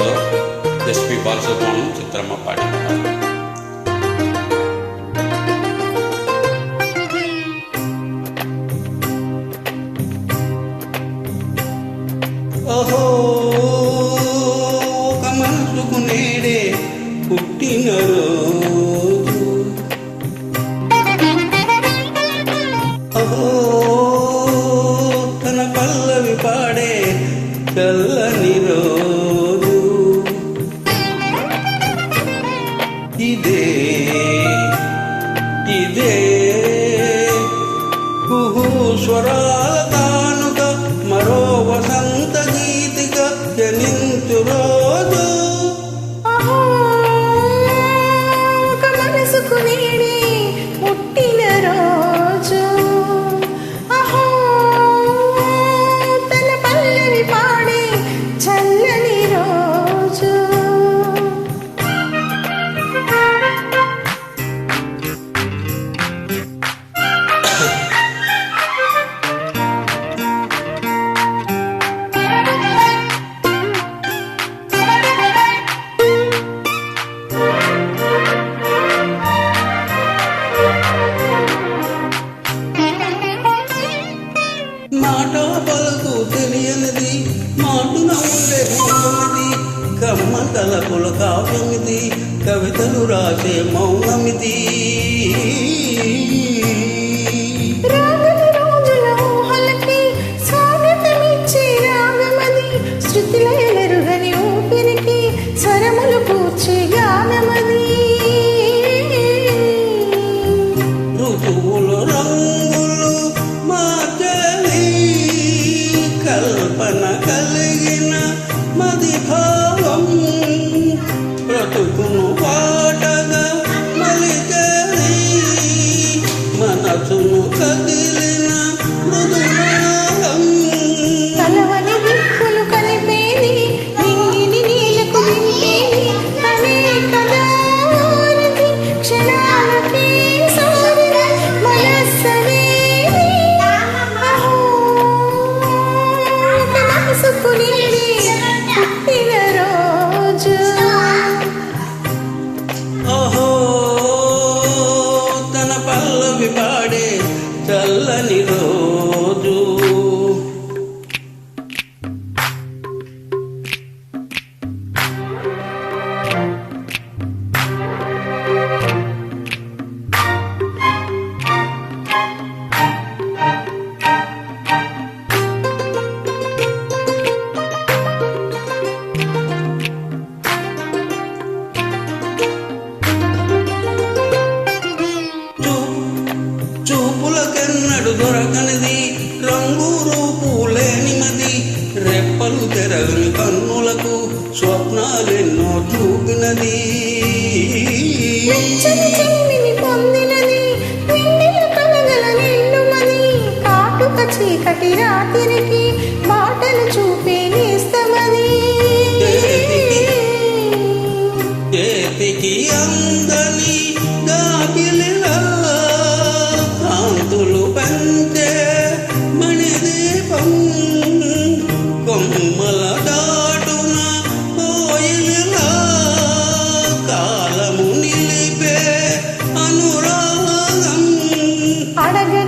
సాహిత్యంలో ఎస్పి బాలసుబ్రహ్మణ్యం చిత్రమ్మ పాడిన ఓహో ఒక మనసుకు నేడే పుట్టినరో జనించు రోజు కమ్మ తలపుల కవితలు రాసే మౌనమిది. భావం బ్రతుకును పాటగా మలికరి మనసును కదిలిన మృదురాగం కలవని దిక్కులు కలిపేది నింగిని నీలకు క్షణాలకే సారిన అహో, చల్లని రోజు దొరకనిది. రంగు రూపు లేనిమది రెప్పలు తెరగని కన్నులకు స్వప్నాలెన్నో చూపినది. చీకటి రాత్రికి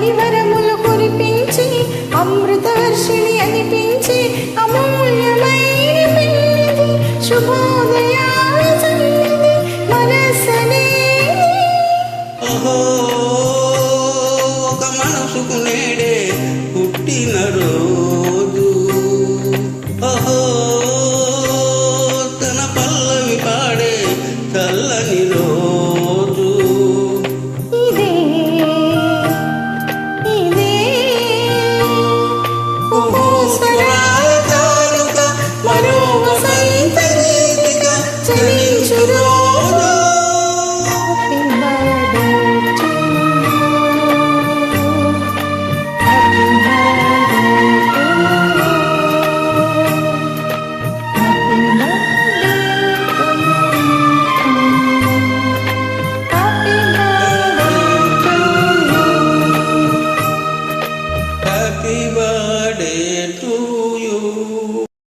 అడగని వరములు కురిపించి అమృత వర్షిణి listening to the